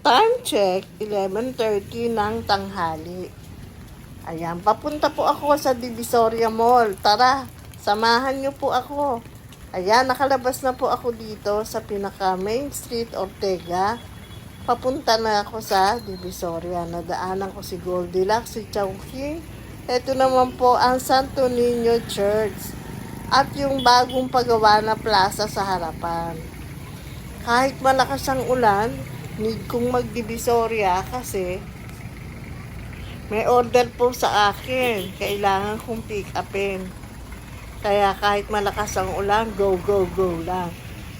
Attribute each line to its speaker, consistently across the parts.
Speaker 1: Time check, 11.30 ng tanghali. Ayan, papunta po ako sa Divisoria Mall. Tara, samahan niyo po ako. Ayan, nakalabas na po ako dito sa pinaka Main Street, Ortega. Papunta na ako sa Divisoria. Nadaanan ko si Goldilocks, si Chowking. Ito naman po ang Santo Niño Church. At yung bagong pagawa na plaza sa harapan. Kahit malakas ang ulan, need kong magdivisorya kasi may order po sa akin. Kailangan kong pick upin. Kaya kahit malakas ang ulan, go, go, go lang.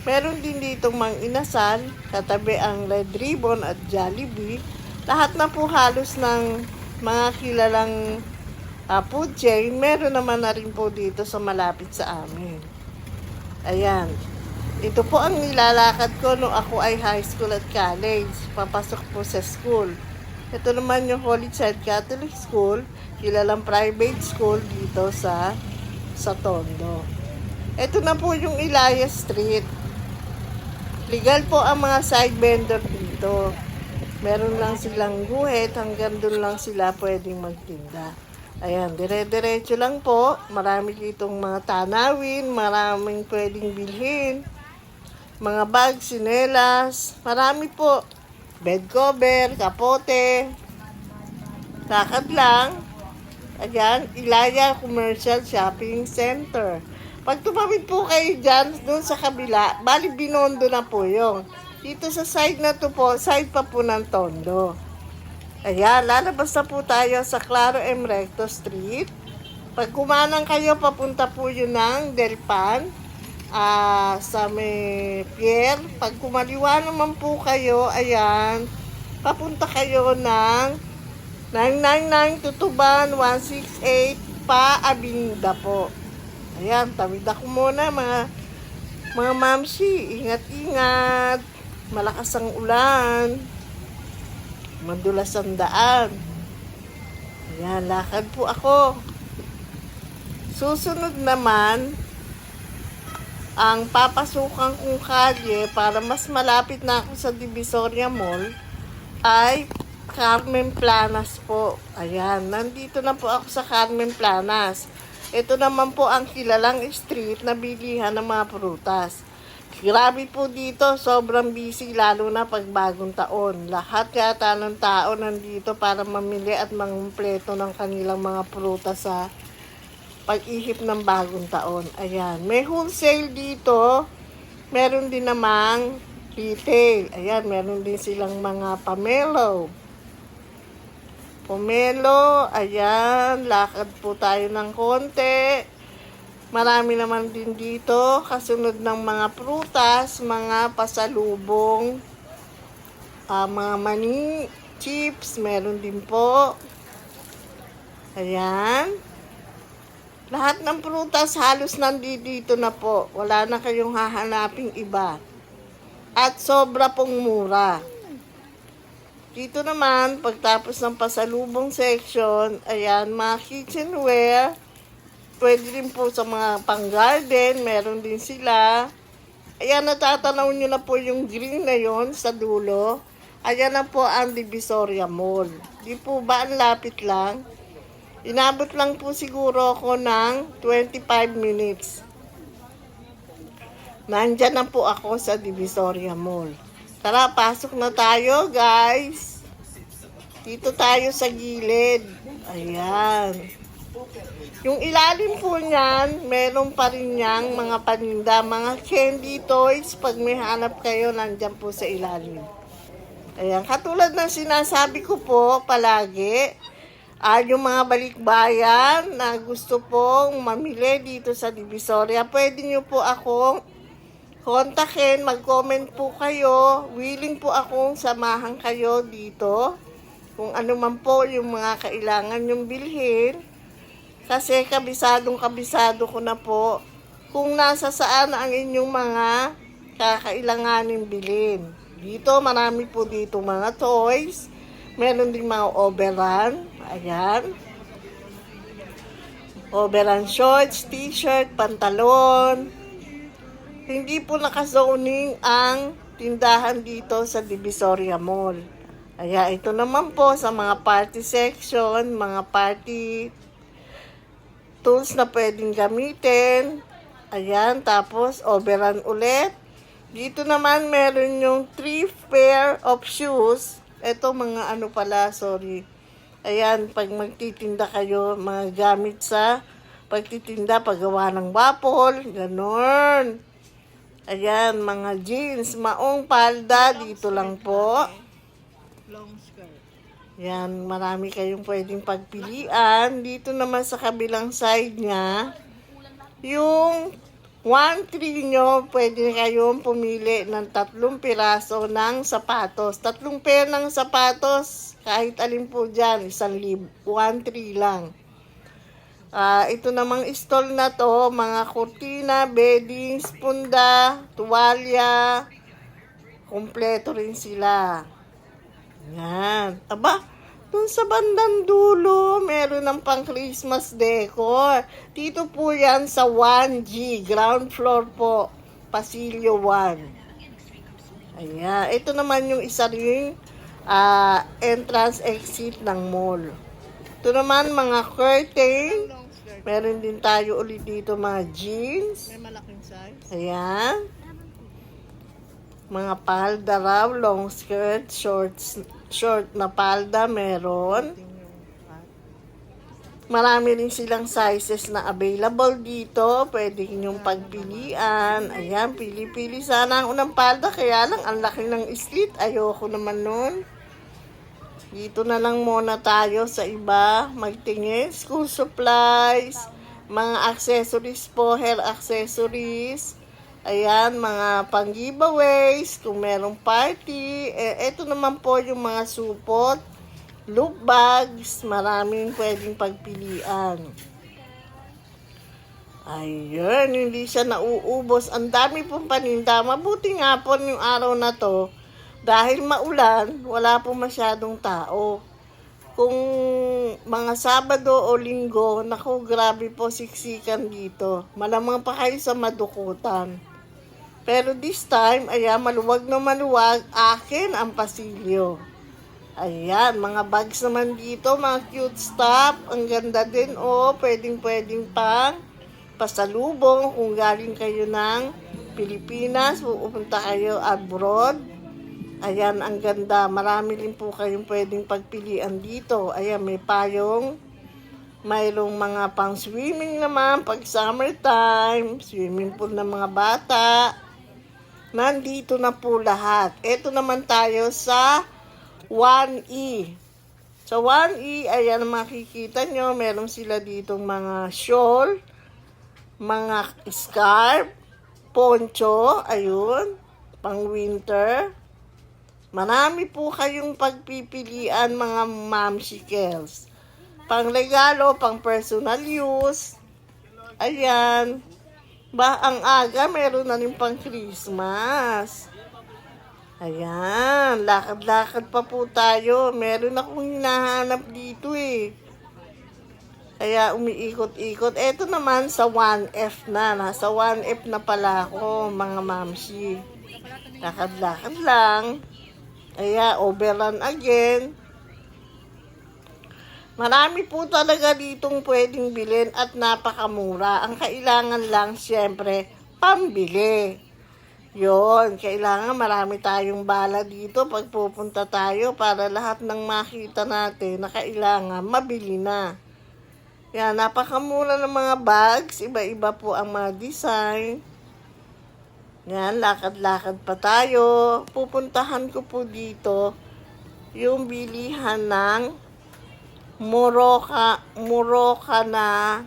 Speaker 1: Meron din dito mang inasal, katabi ang Red Ribbon at Jollibee. Lahat na po halos ng mga kilalang uh, food chain, meron naman na rin po dito sa malapit sa amin. Ayan. Ito po ang nilalakad ko nung ako ay high school at college. Papasok po sa school. Ito naman yung Holy Child Catholic School, kilalang private school dito sa sa Tondo. Ito na po yung Ilaya Street. Legal po ang mga side vendor dito. Meron lang silang guhit, hanggang doon lang sila pwedeng magtinda. Ayan, dire-diretso lang po. Marami ditong mga tanawin, maraming pwedeng bilhin. Mga bag, sinelas, marami po. Bed cover, kapote. Lakad lang. Ayan, Ilaya Commercial Shopping Center. Pag tumawid po kayo dyan, doon sa kabila, bali binondo na po yung. Dito sa side na to po, side pa po ng Tondo. Ayan, lalabas na po tayo sa Claro M. Recto Street. Pag kumanang kayo, papunta po yun ng Delpan ah sa may pier. Pag kumaliwa naman po kayo, ayan, papunta kayo ng 999 Tutuban 168 pa Abinda po. Ayan, tawid ako muna mga mga mamsi, ingat-ingat. Malakas ang ulan. Madulas ang daan. Ayan, lakad po ako. Susunod naman, ang papasukan kong kalye para mas malapit na ako sa Divisoria Mall ay Carmen Planas po. Ayan, nandito na po ako sa Carmen Planas. Ito naman po ang kilalang street na bilihan ng mga prutas. Grabe po dito, sobrang busy lalo na pag bagong taon. Lahat yata ng tao nandito para mamili at mangumpleto ng kanilang mga prutas sa pag-ihip ng bagong taon. Ayan, may wholesale dito. Meron din namang retail. Ayan, meron din silang mga pamelo. Pomelo, ayan, lakad po tayo ng konti. Marami naman din dito, kasunod ng mga prutas, mga pasalubong, ah, mga mani, chips, meron din po. Ayan. Lahat ng prutas halos nandito na po. Wala na kayong hahanaping iba. At sobra pong mura. Dito naman, pagtapos ng pasalubong section, ayan, mga kitchenware. Pwede rin po sa mga pang-garden, meron din sila. Ayan, natatanaw nyo na po yung green na yon sa dulo. Ayan na po ang Divisoria Mall. Di po ba ang lapit lang? Inabot lang po siguro ako ng 25 minutes. Nandyan na po ako sa Divisoria Mall. Tara, pasok na tayo, guys. Dito tayo sa gilid. Ayan. Yung ilalim po niyan, meron pa rin niyang mga paninda, mga candy toys. Pag may hanap kayo, nandyan po sa ilalim. Ayan, katulad ng sinasabi ko po palagi, ah, yung mga balikbayan na gusto pong mamili dito sa Divisoria, pwede nyo po akong kontakin, mag-comment po kayo. Willing po akong samahan kayo dito. Kung ano man po yung mga kailangan yung bilhin. Kasi kabisadong kabisado ko na po kung nasa saan ang inyong mga kakailanganin bilhin. Dito, marami po dito mga toys. Meron din mga overrun. Ayan. Overrun shorts, t-shirt, pantalon. Hindi po nakazoning ang tindahan dito sa Divisoria Mall. Kaya ito naman po sa mga party section, mga party tools na pwedeng gamitin. Ayan, tapos overrun ulit. Dito naman meron yung three pair of shoes. Ito mga ano pala, sorry. Ayan, pag magtitinda kayo, mga gamit sa pagtitinda, paggawa ng waffle, ganon. Ayan, mga jeans, maong palda, dito lang po.
Speaker 2: Long skirt.
Speaker 1: Yan, marami kayong pwedeng pagpilian. Dito naman sa kabilang side niya, yung 1-3 nyo, pwede kayong pumili ng tatlong piraso ng sapatos. Tatlong pair ng sapatos, kahit alin po dyan, isang lib, 1-3 lang. Ah, ito namang stall na to, mga kurtina, beddings, punda, tuwalya, kompleto rin sila. Yan. Aba, dun sa bandang dulo, meron ng pang Christmas decor. Dito po yan sa 1G, ground floor po, Pasilio 1. Ayan. Ito naman yung isa ring ah, entrance exit ng mall. Ito naman mga curtain. Meron din tayo ulit dito mga jeans.
Speaker 2: May malaking size.
Speaker 1: Ayan. Mga palda raw, long skirt, shorts, short na palda meron. Marami rin silang sizes na available dito. Pwede inyong pagpilian. Ayan, pili-pili sana ang unang palda. Kaya lang, ang laki ng slit. Ayoko naman nun. Dito na lang muna tayo sa iba. Magtingin. School supplies. Mga accessories po. Hair accessories. Ayan, mga pang giveaways. Kung merong party. Eh, ito naman po yung mga supot loop bags, maraming pwedeng pagpilian. Ayun, hindi siya nauubos. Ang dami pong paninda. Mabuti nga po yung araw na to. Dahil maulan, wala po masyadong tao. Kung mga Sabado o Linggo, naku, grabe po siksikan dito. Malamang pa kayo sa madukutan. Pero this time, ayan, maluwag na maluwag, akin ang pasilyo. Ayan, mga bags naman dito, mga cute stuff. Ang ganda din, oh. Pwedeng, pwedeng pang pasalubong kung galing kayo ng Pilipinas, pupunta kayo abroad. Ayan, ang ganda. Marami rin po kayong pwedeng pagpilian dito. Ayan, may payong. Mayroong mga pang swimming naman pag summertime. Swimming pool ng mga bata. Nandito na po lahat. Ito naman tayo sa 1E. Sa 1E, ayan makikita nyo, meron sila ditong mga shawl, mga scarf, poncho, ayun, pang winter. Marami po kayong pagpipilian mga mamsikels. Pang regalo, pang personal use. Ayan. Ba, ang aga, meron na rin pang Christmas. Ayan, lakad-lakad pa po tayo. Meron akong hinahanap dito eh. Kaya umiikot-ikot. Eto naman sa 1F na. Nasa 1F na pala ako, mga mamsi. Lakad-lakad lang. Kaya overrun again. Marami po talaga ditong pwedeng bilhin at napakamura. Ang kailangan lang, siyempre, pambili. Yon, kailangan marami tayong bala dito pag pupunta tayo para lahat ng makita natin na kailangan mabili na. Yan, napakamura ng mga bags. Iba-iba po ang mga design. Yan, lakad-lakad pa tayo. Pupuntahan ko po dito yung bilihan ng Moroka, Moroka na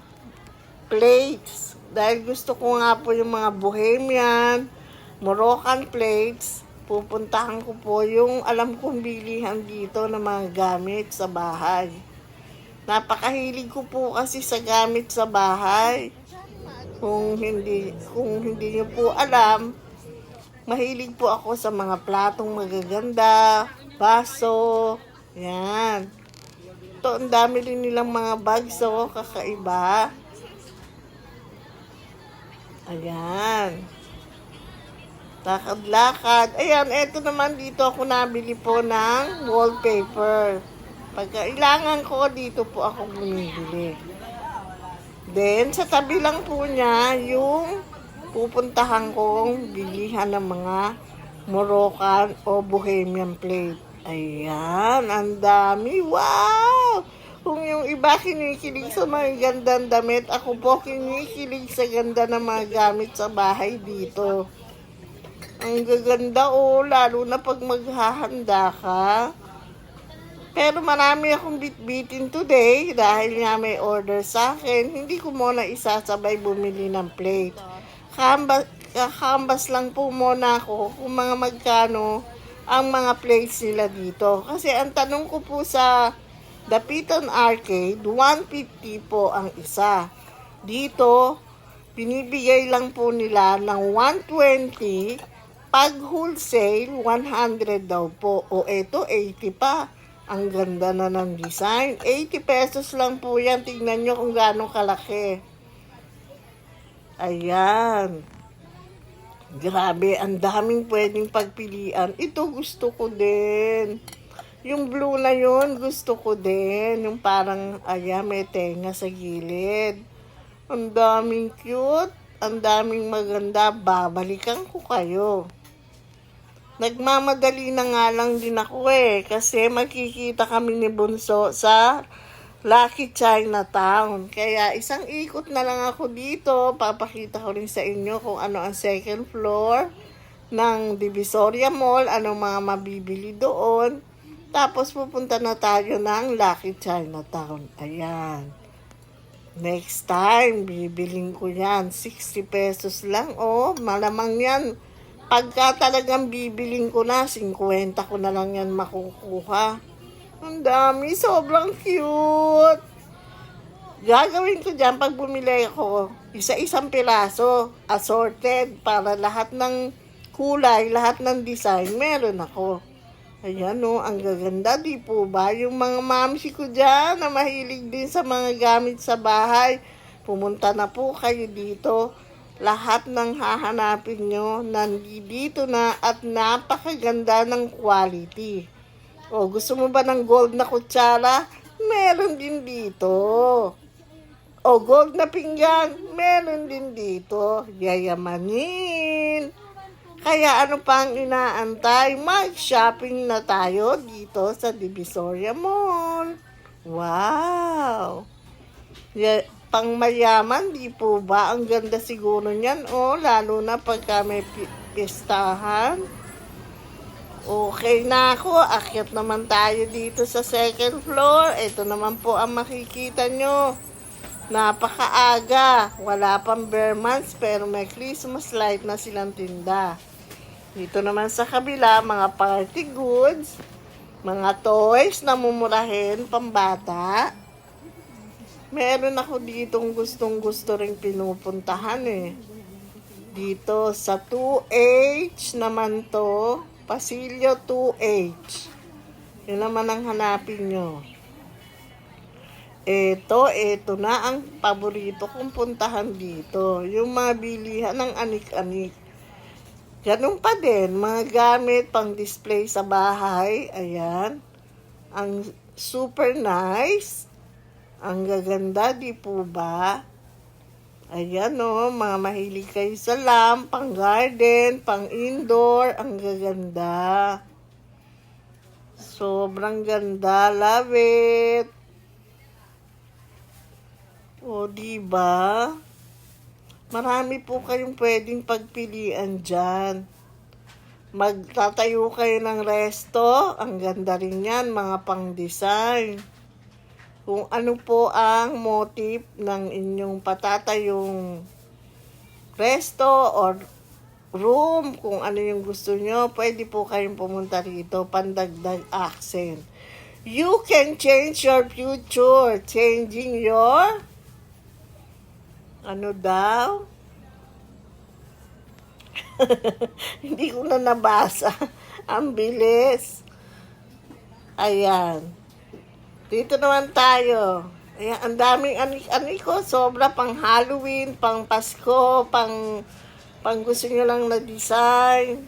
Speaker 1: plates. Dahil gusto ko nga po yung mga Bohemian, Moroccan plates. Pupuntahan ko po yung alam kong bilihan dito ng mga gamit sa bahay. Napakahilig ko po kasi sa gamit sa bahay. Kung hindi kung hindi niyo po alam, mahilig po ako sa mga platong magaganda, baso, yan. Ito, ang dami rin nilang mga bags, oh, kakaiba. Ayan. Lakad-lakad. Ayan, eto naman dito ako nabili po ng wallpaper. Pag kailangan ko, dito po ako bumibili. Then, sa tabi lang po niya, yung pupuntahan kong bilihan ng mga Moroccan o Bohemian plate. Ayan, ang dami. Wow! Kung yung iba kinikilig sa mga gandang damit, ako po kinikilig sa ganda ng mga gamit sa bahay dito. Ang gaganda oh, lalo na pag maghahanda ka. Pero marami akong bitbitin today dahil nga may order sa akin. Hindi ko muna isasabay bumili ng plate. Kambas, kakambas lang po muna ako kung mga magkano ang mga plates nila dito. Kasi ang tanong ko po sa Dapitan Arcade, 150 po ang isa. Dito, binibigay lang po nila ng 120 pag wholesale, 100 daw po. O eto, 80 pa. Ang ganda na ng design. 80 pesos lang po yan. Tingnan nyo kung gaano kalaki. Ayan. Grabe, ang daming pwedeng pagpilian. Ito gusto ko din. Yung blue na yun, gusto ko din. Yung parang, ayan, may tenga sa gilid. Ang daming cute. Ang daming maganda. Babalikan ko kayo. Nagmamadali na nga lang din ako eh. Kasi makikita kami ni Bunso sa Lucky Chinatown. Kaya isang ikot na lang ako dito. Papakita ko rin sa inyo kung ano ang second floor ng Divisoria Mall. Anong mga mabibili doon. Tapos pupunta na tayo ng Lucky Chinatown. Ayan. Next time, bibiling ko yan. 60 pesos lang. Oh, malamang yan. Pagka talagang bibiling ko na, 50 ko na lang yan makukuha. Ang dami, sobrang cute. Gagawin ko dyan pag bumili ako, isa-isang piraso, assorted, para lahat ng kulay, lahat ng design, meron ako. Ayan o, ang gaganda, di po ba? Yung mga mamsi ko dyan na mahilig din sa mga gamit sa bahay, pumunta na po kayo dito. Lahat ng hahanapin nyo, nandito na at napakaganda ng quality. O, gusto mo ba ng gold na kutsara? Meron din dito. O, gold na pinggan? Meron din dito. Yayamanin. Kaya ano pang inaantay? Mag-shopping na tayo dito sa Divisoria Mall. Wow! Ya, pang mayaman, di po ba? Ang ganda siguro niyan. O, lalo na pagka may pi- pistahan. Okay na ako. Akyat naman tayo dito sa second floor. Ito naman po ang makikita nyo. Napakaaga. Wala pang bare months pero may Christmas light na silang tinda. Dito naman sa kabila, mga party goods, mga toys na mumurahin, pambata. Meron ako ditong gustong gusto rin pinupuntahan eh. Dito sa 2H naman to, Pasilyo 2H. Yun naman ang hanapin nyo. Ito, ito na ang paborito kong puntahan dito. Yung mga bilihan ng anik-anik. Ganun pa din, mga gamit pang display sa bahay. Ayan. Ang super nice. Ang gaganda, di po ba? Ayan o, mga mahilig kayo sa lamp, pang garden, pang indoor. Ang gaganda. Sobrang ganda. Love it. O, di ba? Marami po kayong pwedeng pagpilian dyan. Magtatayo kayo ng resto. Ang ganda rin yan, mga pang-design. Kung ano po ang motif ng inyong patatayong resto or room, kung ano yung gusto nyo, pwede po kayong pumunta rito, pandagdag accent. You can change your future, changing your ano daw? Hindi ko na nabasa. Ang bilis. Ayan. Dito naman tayo. Ayan, ang daming anik-anik ko. Sobra pang Halloween, pang Pasko, pang Pang gusto nyo lang na design.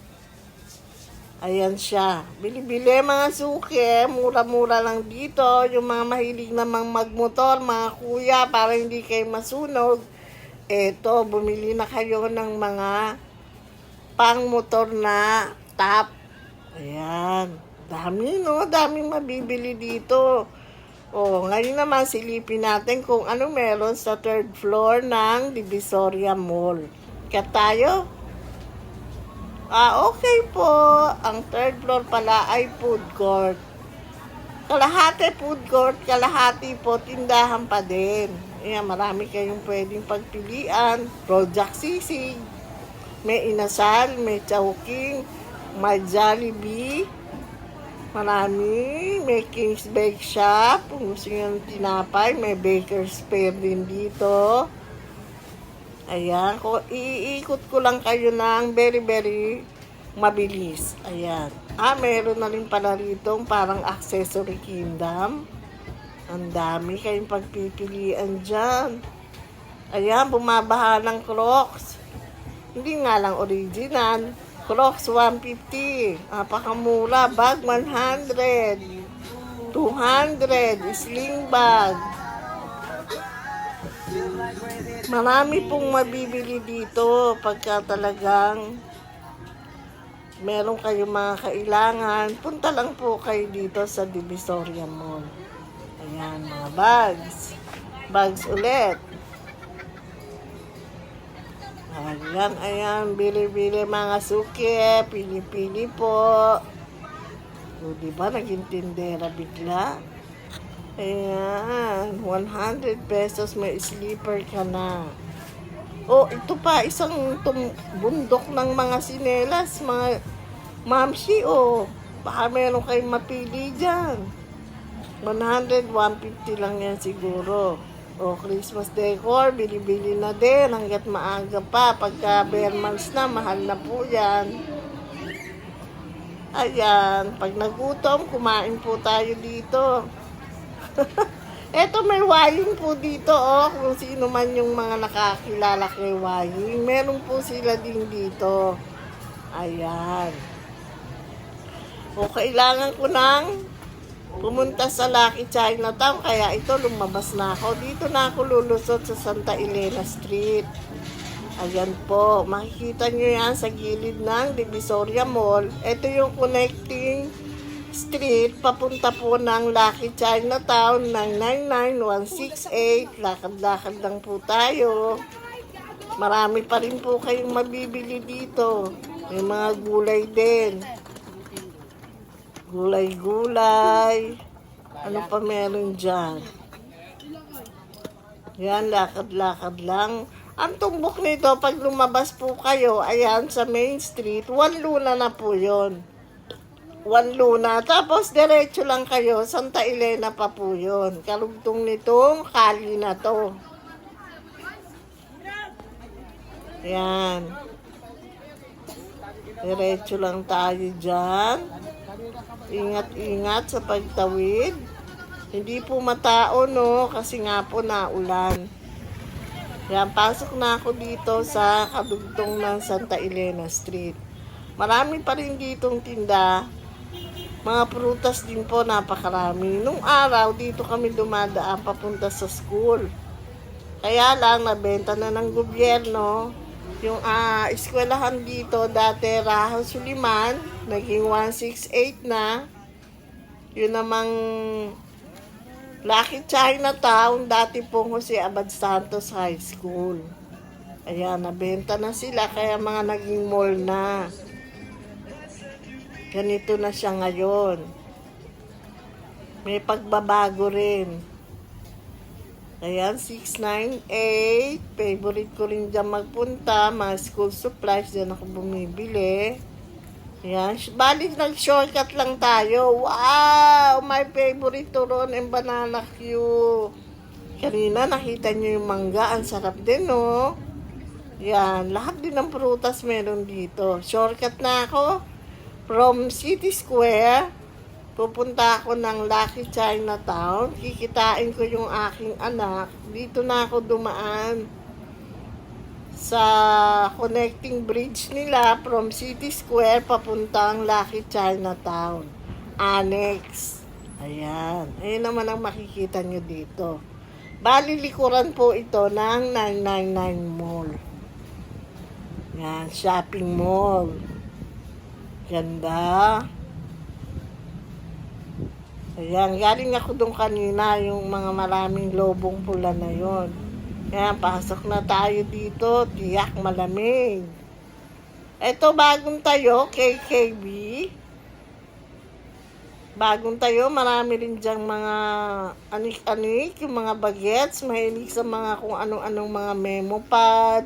Speaker 1: Ayan siya. Bili-bili mga suki. Mura-mura lang dito. Yung mga mahilig namang magmotor, mga kuya, para hindi kayo masunog. Eto, bumili na kayo ng mga pang-motor na top. Ayan. Dami, no? Daming mabibili dito. Oh, ngayon naman silipin natin kung ano meron sa third floor ng Divisoria Mall. Kaya tayo? Ah, okay po. Ang third floor pala ay food court. Kalahati food court, kalahati po tindahan pa din. Ayan, marami kayong pwedeng pagpilian. Rojak sisig, may inasal, may chowking, may Jollibee, marami. May King's Bake Shop, kung gusto nyo ng tinapay, may Baker's Fair din dito. Ayan, ko iikot ko lang kayo ng very very mabilis. Ayan. Ah, meron na rin pala rito parang accessory kingdom. Ang dami kayong pagpipilian dyan. Ayan, bumabaha ng Crocs. Hindi nga lang original. Crocs 150. Napakamura. Bag 100. 200. Sling bag. Marami pong mabibili dito pagka talagang meron kayong mga kailangan. Punta lang po kayo dito sa Divisoria Mall. Ayan, mga bags. Bags ulit. Ayan, ayan. Bili-bili mga suki. Pili-pili po. O, diba? Naging tindera bigla. Ayan, 100 pesos may sleeper ka na. Oh, ito pa, isang bundok ng mga sinelas, mga mamsi, oh. Baka meron kayong mapili dyan. 100, 150 lang yan siguro. O, Christmas decor, bili-bili na din hanggat maaga pa. Pagka bare months na, mahal na po yan. Ayan, pag nagutom, kumain po tayo dito. Eto may waying po dito oh, kung sino man yung mga nakakilala kay waying. Meron po sila din dito. Ayan. O kailangan ko nang pumunta sa Lucky Chinatown kaya ito lumabas na ako. Dito na ako lulusot sa Santa Elena Street. Ayan po, makikita nyo yan sa gilid ng Divisoria Mall. Ito yung connecting street, papunta po ng Lucky Chinatown ng 99168. Lakad-lakad lang po tayo. Marami pa rin po kayong mabibili dito. May mga gulay din. Gulay-gulay. Ano pa meron dyan? Yan, lakad-lakad lang. Ang tumbok nito, pag lumabas po kayo, ayan, sa Main Street, one luna na po yon One luna. Tapos, diretso lang kayo. Santa Elena pa po yun. Kalugtong nitong kali na to. Yan. Diretso lang tayo dyan. Ingat-ingat sa pagtawid. Hindi po matao, no? Kasi nga po naulan. Yan, pasok na ako dito sa kadugtong ng Santa Elena Street. Marami pa rin ditong tinda. Mga prutas din po, napakarami. Nung araw, dito kami dumadaan papunta sa school. Kaya lang, nabenta na ng gobyerno. Yung ah, eskwelahan dito, dati Rahal Suliman, naging 168 na. Yun namang Lucky Chinatown, dati pong Jose Abad Santos High School. Ayan, nabenta na sila, kaya mga naging mall na. Ganito na siya ngayon. May pagbabago rin. Ayan, 698. Favorite ko rin dyan magpunta. Mga school supplies, dyan ako bumibili. Ayan, balik nag-shortcut lang tayo. Wow! My favorite turon and banana Q. Kanina, nakita nyo yung mangga. Ang sarap din, no? Yan, lahat din ng prutas meron dito. Shortcut na ako. From City Square, pupunta ako ng Lucky Chinatown. Kikitain ko yung aking anak. Dito na ako dumaan sa connecting bridge nila from City Square papuntang Lucky Chinatown. Annex. Ayan. Ayan naman ang makikita nyo dito. Bali, likuran po ito ng 999 Mall. Yan, shopping mall. Ganda. Ayan, galing ako doon kanina, yung mga maraming lobong pula na yon. Ayan, pasok na tayo dito. Tiyak malamig. Ito, bagong tayo, KKB. Bagong tayo, marami rin diyang mga anik-anik, yung mga bagets, mahilig sa mga kung anong-anong mga memo pad.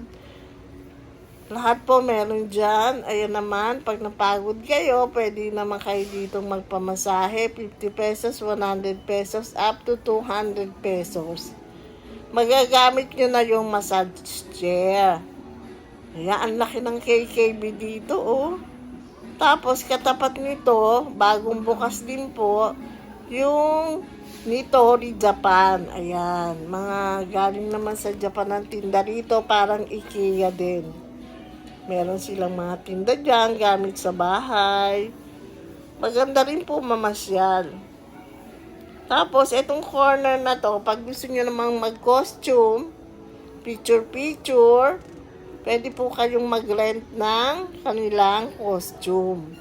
Speaker 1: Lahat po meron dyan. Ayan naman, pag napagod kayo, pwede naman kayo dito magpamasahe. 50 pesos, 100 pesos, up to 200 pesos. Magagamit nyo na yung massage chair. Ayan, ang laki ng KKB dito, oh. Tapos, katapat nito, bagong bukas din po, yung Nitori Japan. Ayan, mga galing naman sa Japan ang tinda rito, parang IKEA din. Meron silang mga tinda dyan, gamit sa bahay. Maganda rin po mamasyal. Tapos, itong corner na to, pag gusto nyo namang mag-costume, picture-picture, pwede po kayong mag-rent ng kanilang costume.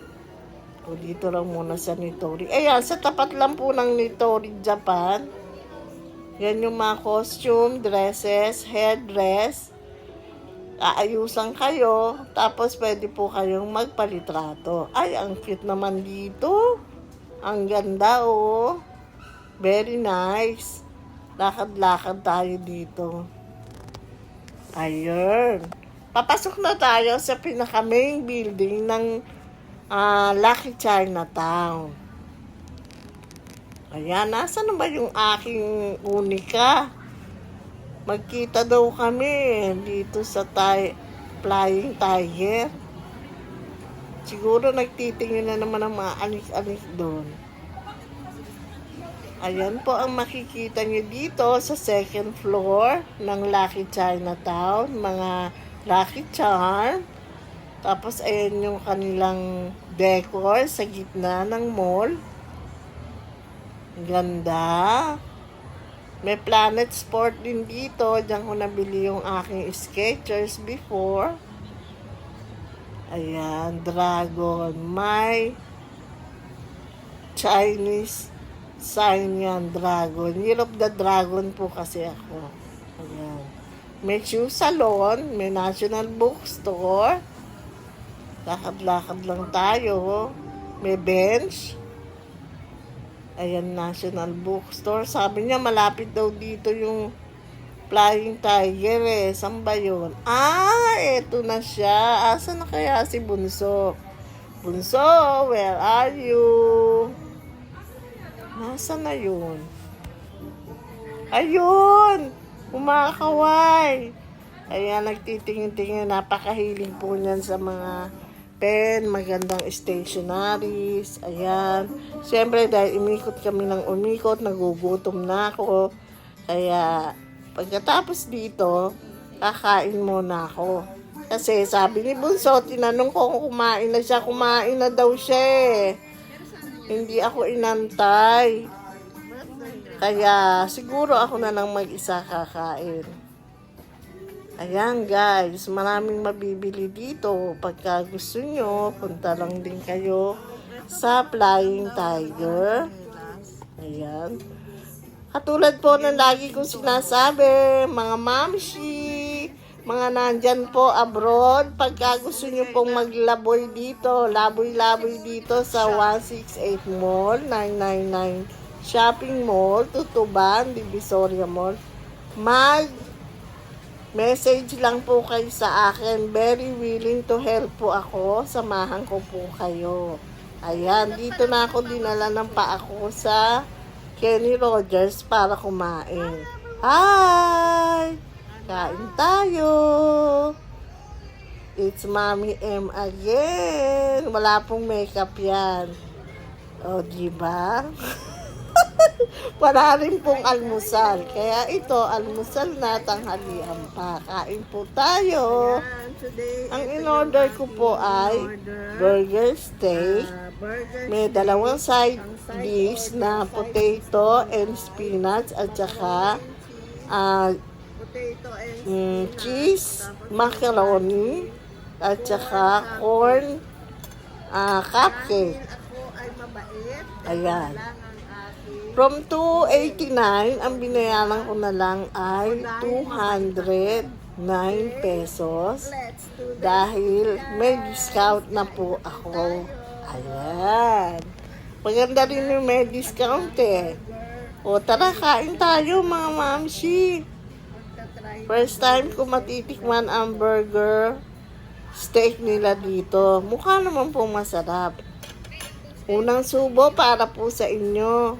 Speaker 1: O, dito lang muna sa Nitori. Ayan, sa tapat lang po ng Nitori, Japan. Yan yung mga costume, dresses, hairdress. Aayusan kayo, tapos pwede po kayong magpalitrato. Ay, ang cute naman dito. Ang ganda, oh. Very nice. Lakad-lakad tayo dito. Ayun. Papasok na tayo sa pinaka main building ng ah, Lucky Chinatown. Ayan, nasa na ba yung aking unika? Magkita daw kami dito sa tay Flying Tiger. Siguro nagtitingin na naman ang mga anik-anik doon. Ayan po ang makikita nyo dito sa second floor ng Lucky Chinatown. Mga Lucky Charm. Tapos ayan yung kanilang decor sa gitna ng mall. Ganda. May Planet Sport din dito. Diyan ko nabili yung aking Skechers before. Ayan, Dragon. May Chinese sign yan, Dragon. Year of the Dragon po kasi ako. Ayan. May shoe salon, may National Bookstore. Lakad-lakad lang tayo. May bench. Ayan, National Bookstore. Sabi niya, malapit daw dito yung Flying Tiger eh. Saan ba yun? Ah, eto na siya. Asa na kaya si Bunso? Bunso, where are you? Nasa na yun? Ayun! Kumakaway! Ayan, nagtitingin-tingin. Napakahilig po niyan sa mga pen, magandang stationaries. Ayan. Siyempre, dahil umikot kami ng umikot, nagugutom na ako. Kaya, pagkatapos dito, kakain muna ako. Kasi sabi ni Bunso, tinanong ko kung kumain na siya. Kumain na daw siya eh. Hindi ako inantay. Kaya siguro ako na lang mag-isa kakain. Ayan guys, maraming mabibili dito. Pagka gusto nyo, punta lang din kayo sa Flying Tiger. Ayan. Katulad po ng lagi kong sinasabi, mga mamshi, mga nandyan po abroad, pagka gusto nyo pong maglaboy dito, laboy-laboy dito sa 168 Mall, 999 Shopping Mall, Tutuban, Divisoria Mall, mag message lang po kayo sa akin. Very willing to help po ako. Samahan ko po kayo. Ayan, dito na ako dinala ng pa ako sa Kenny Rogers para kumain. Hi! Kain tayo! It's Mommy M again. Wala pong makeup yan. O, di ba? Wala rin pong almusal. Kaya ito, almusal na tanghalian pa. Kain po tayo.
Speaker 2: Yan, today,
Speaker 1: Ang in-order ko po ay burger steak.
Speaker 2: Ah, burger
Speaker 1: May dalawang side dish na potato and spinach at saka ah,
Speaker 2: potato and
Speaker 1: mm,
Speaker 2: spinach.
Speaker 1: cheese, macaroni, at saka corn ah, cupcake.
Speaker 2: Ako ay mabait,
Speaker 1: Ayan. From 289, ang binayaran ko na lang ay 209 pesos. Dahil may discount na po ako. Ayan. Maganda rin yung may discount eh. O tara, kain tayo mga mamsi. First time ko matitikman ang burger steak nila dito. Mukha naman po masarap. Unang subo para po sa inyo.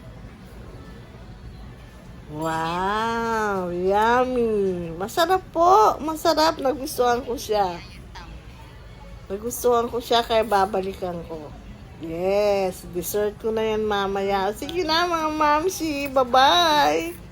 Speaker 1: Wow, yummy. Masarap po, masarap. Nagustuhan ko siya. Nagustuhan ko siya kaya babalikan ko. Yes, dessert ko na yan mamaya. Sige na mga mamsi, bye-bye.